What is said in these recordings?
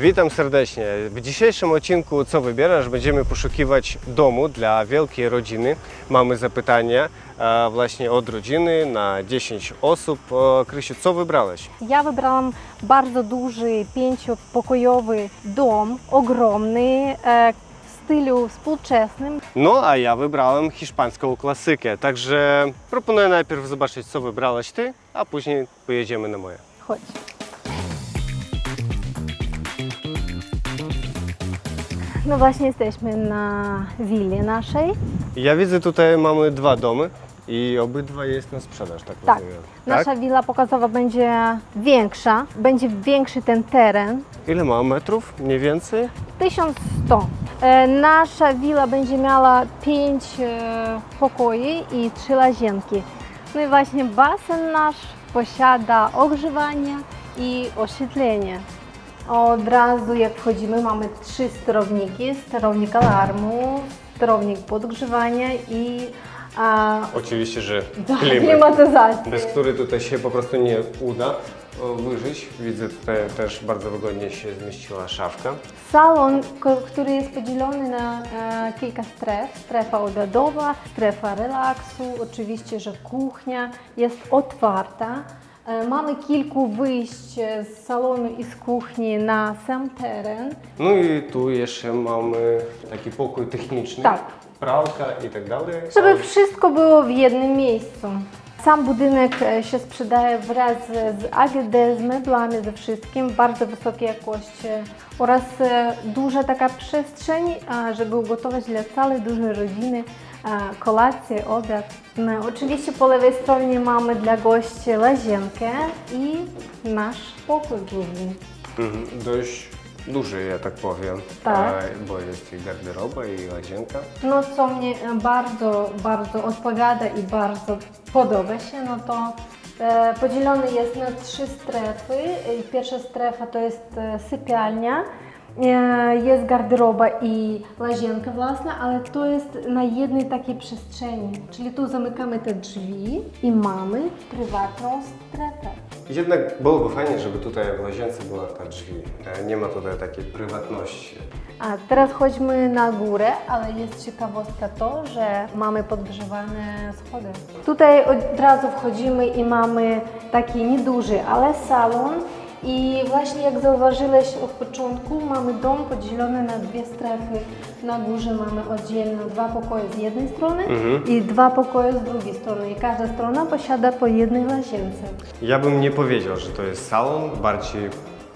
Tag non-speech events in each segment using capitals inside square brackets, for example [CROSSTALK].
Witam serdecznie. W dzisiejszym odcinku Co wybierasz? Będziemy poszukiwać domu dla wielkiej rodziny. Mamy zapytania e, właśnie od rodziny na 10 osób. Krysiu, co wybrałeś? Ja wybrałam bardzo duży, pięciopokojowy dom, ogromny, e, w stylu współczesnym. No, a ja wybrałem hiszpańską klasykę. Także proponuję najpierw zobaczyć, co wybrałaś ty, a później pojedziemy na moje. Chodź. No właśnie jesteśmy na willi naszej. Ja widzę tutaj mamy dwa domy i obydwa jest na sprzedaż, tak, Tak. rozumiem. Nasza willa pokazowa będzie większa, będzie większy ten teren. Ile ma metrów mniej więcej? 1100. E, Nasza willa będzie miała 5 pokoi i 3 łazienki. No i właśnie basen nasz posiada ogrzewanie i oświetlenie. Od razu jak wchodzimy mamy trzy sterowniki. Sterownik alarmu, sterownik podgrzewania i a, Oczywiście, że [LAUGHS] tak, klimat. klimatyzacja. bez której tutaj się po prostu nie uda wyżyć. Widzę tutaj też bardzo wygodnie się zmieściła szafka. Salon, ko- który jest podzielony na e, kilka stref. Strefa obiadowa, strefa relaksu, oczywiście, że kuchnia jest otwarta. E, mamy kilku wyjść z salonu i z kuchni na sam teren. No i tu jeszcze mamy taki pokój techniczny. Tak. Pralka i tak dalej. Żeby wszystko było w jednym miejscu. Sam budynek e, się sprzedaje wraz z AGD, z meblami, ze wszystkim, bardzo wysokiej jakości oraz e, duża taka przestrzeń, żeby ugotować dla całej dużej rodziny kolację, obiad. No, oczywiście po lewej stronie mamy dla gości łazienkę i nasz pokój główny. Mhm, dość duży, ja tak powiem. Tak. E, Bo jest i garderoba, i łazienka. No co mnie e, bardzo, bardzo odpowiada i bardzo podoba się, no to e, podzielony jest na trzy strefy. E, Pierwsza strefa to jest e, sypialnia, e, jest garderoba i łazienka własna, ale to jest na jednej takiej przestrzeni. Czyli tu zamykamy te drzwi i mamy prywatną strefę. Jednak byłoby fajnie, żeby tutaj w łazience była ta drzwi. E, Nie ma tutaj takiej prywatności. A teraz chodźmy na górę, ale jest ciekawostka to, że mamy podgrzewane schody. Tutaj od razu wchodzimy i mamy taki nieduży, ale salon. I właśnie jak zauważyłeś od początku, mamy dom podzielony na dwie strefy. Na górze mamy oddzielno dwa pokoje z jednej strony i dwa pokoje z drugiej strony. I każda strona posiada po jednej łazience. Ja bym nie powiedział, że to jest salon, bardziej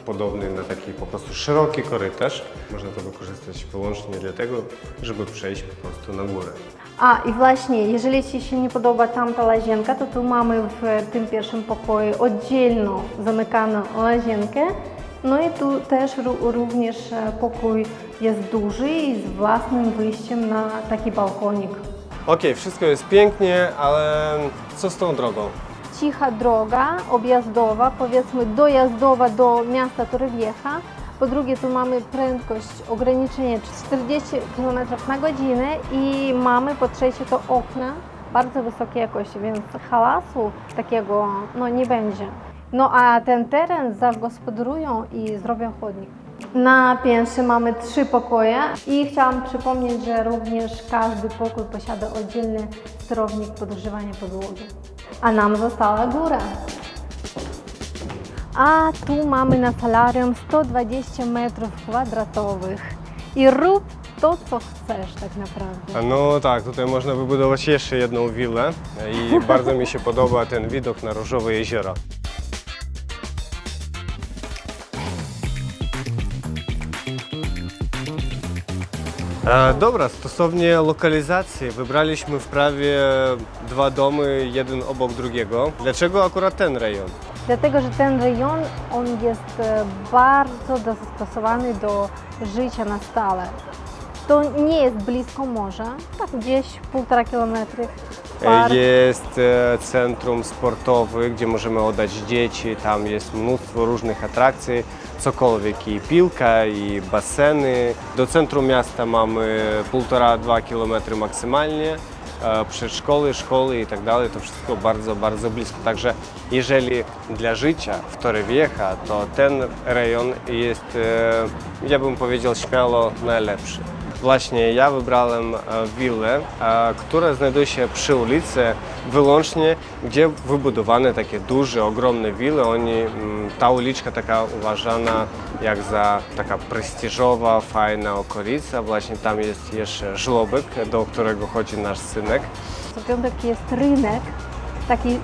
podobny na taki po prostu szeroki korytarz. Można to wykorzystać wyłącznie dlatego, żeby przejść po prostu na górę. A i właśnie, jeżeli Ci się nie podoba tamta łazienka, to tu mamy w tym pierwszym pokoju oddzielną zamykaną łazienkę. No i tu też ró- również e, pokój jest duży i z własnym wyjściem na taki balkonik. Okej, wszystko jest pięknie, ale co z tą drogą? Cicha droga objazdowa, powiedzmy dojazdowa do miasta Torrevieja. Po drugie, tu mamy prędkość ograniczenie 40 km na godzinę i mamy po trzecie to okna bardzo wysokiej jakości, więc hałasu takiego no, nie będzie. No a ten teren zagospodarują i zrobią chodnik. Na piętrze mamy trzy pokoje i chciałam przypomnieć, że również każdy pokój posiada oddzielny sterownik podgrzewania podłogi. A nam została góra. A tu mamy na salarium 120 metrów kwadratowych. I rób to, co chcesz tak naprawdę. No tak, tutaj można wybudować jeszcze jedną willę i [LAUGHS] bardzo mi się podoba ten widok na Różowe Jezioro. E, dobra, stosownie lokalizacji wybraliśmy w prawie dwa domy, jeden obok drugiego. Dlaczego akurat ten rejon? Dlatego, że ten rejon on jest e, bardzo dostosowany do życia na stale. To nie jest blisko morza, tak gdzieś półtora kilometry. Park. Jest e, centrum sportowe, gdzie możemy oddać dzieci. Tam jest mnóstwo różnych atrakcji, cokolwiek i piłka, i baseny. Do centrum miasta mamy 1,5-2 km maksymalnie. E, przedszkoły, szkoły i tak dalej, to wszystko bardzo, bardzo blisko. Także jeżeli dla życia w Torrevieja, to ten rejon jest, e, ja bym powiedział, śmiało najlepszy. Właśnie ja wybrałem e, willę, e, która znajduje się przy ulicy wyłącznie, gdzie wybudowane takie duże, ogromne wille. Oni, mm, ta uliczka taka uważana jak za taka prestiżowa, fajna okolica. Właśnie tam jest jeszcze żłobek, do którego chodzi nasz synek. Co piątek jest rynek, taki,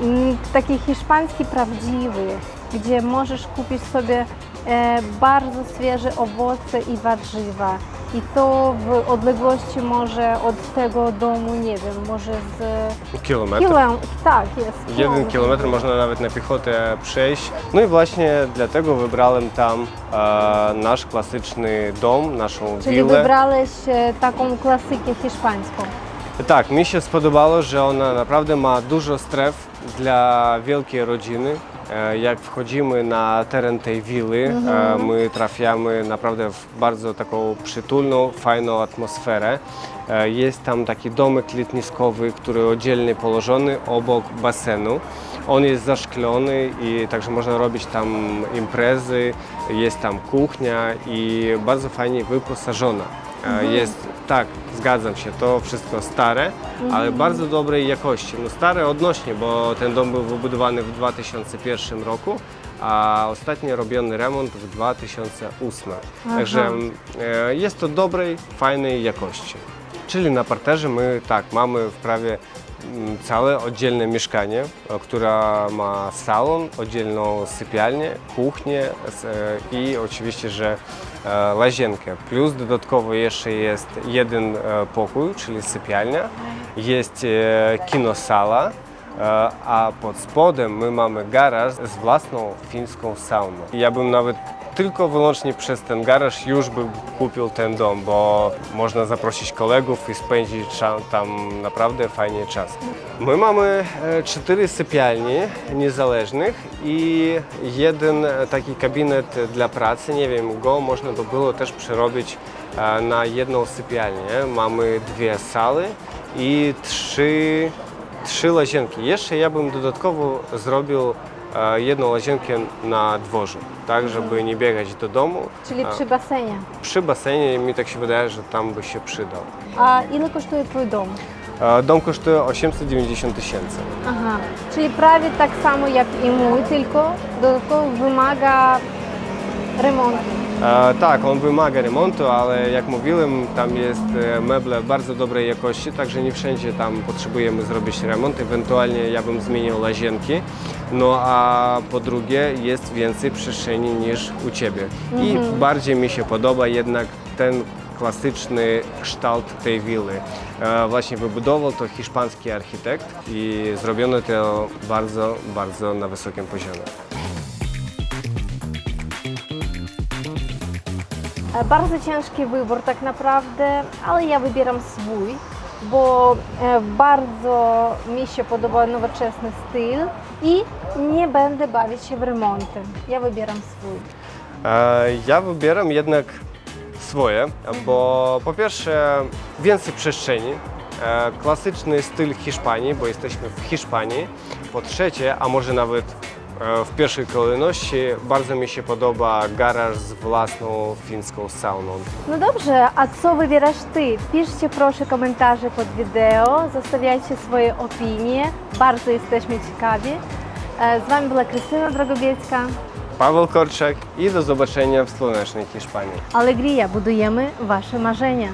mm, taki hiszpański prawdziwy, gdzie możesz kupić sobie e, bardzo świeże owoce i warzywa. I to w odległości może od tego domu, nie wiem, może z Kilometr. kilem, tak jest. Jeden kilometr można nawet na piechotę przejść. No i właśnie dlatego wybrałem tam e, nasz klasyczny dom, naszą Czyli willę. wybrałeś e, taką klasykę hiszpańską. Tak, mi się spodobało, że ona naprawdę ma dużo stref dla wielkiej rodziny. E, Jak wchodzimy na teren tej willi, e, my trafiamy naprawdę w bardzo taką przytulną, fajną atmosferę. E, Jest tam taki domek letniskowy, który oddzielnie położony obok basenu. On jest zaszklony i także można robić tam imprezy, jest tam kuchnia i bardzo fajnie wyposażona. E, Jest, tak, zgadzam się, to wszystko stare, ale bardzo dobrej jakości. No stare odnośnie, bo ten dom był wybudowany w 2001 roku, a ostatnio robiony remont w 2008. Także e, jest to dobrej, fajnej jakości. Czyli na parterze my tak, mamy w prawie mm, całe oddzielne mieszkanie, e, która ma salon, oddzielną sypialnię, kuchnię e, i oczywiście, że e, łazienkę. Plus dodatkowo jeszcze jest jeden pokój, czyli sypialnia, jest e, kinosala, a pod spodem my mamy garaż z własną fińską sauną. Ja bym nawet tylko wyłącznie przez ten garaż już bym kupił ten dom, bo można zaprosić kolegów i spędzić tam naprawdę fajnie czas. My mamy e, cztery sypialnie niezależnych i jeden e, taki kabinet dla pracy. Nie wiem, go można by było też przerobić e, na jedną sypialnię. Mamy dwie sale i trzy trzy łazienki. Jeszcze ja bym dodatkowo zrobił e, jedną łazienkę na dworzu, tak, żeby nie biegać do domu. Czyli przy basenie. Przy basenie mi tak się wydaje, że tam by się przydał. A ile kosztuje Twój dom? E, Dom kosztuje 890 tysięcy. Aha, czyli prawie tak samo jak i mój, tylko dodatkowo wymaga remontu. E, tak, on wymaga remontu, ale jak mówiłem, tam jest e, meble bardzo dobrej jakości, także nie wszędzie tam potrzebujemy zrobić remont. Ewentualnie ja bym zmienił łazienki. No a po drugie jest więcej przestrzeni niż u Ciebie. I bardziej mi się podoba jednak ten klasyczny kształt tej willi. E, Właśnie wybudował to hiszpański architekt i zrobiono to bardzo, bardzo na wysokim poziomie. Bardzo ciężki wybór tak naprawdę, ale ja wybieram swój, bo e, bardzo mi się podoba nowoczesny styl i nie będę bawić się w remonty. Ja wybieram swój. E, Ja wybieram jednak swoje, bo po pierwsze więcej przestrzeni, e, klasyczny styl Hiszpanii, bo jesteśmy w Hiszpanii. Po trzecie, a może nawet e, w pierwszej kolejności, bardzo mi się podoba garaż z własną fińską sauną. No dobrze, a co wybierasz Ty? Piszcie proszę komentarze pod wideo, zostawiajcie swoje opinie, bardzo jesteśmy ciekawi. E, Z Wami była Krystyna Drogobiecka. Paweł Korczak i do zobaczenia w słonecznej Hiszpanii. Alegria, budujemy Wasze marzenia.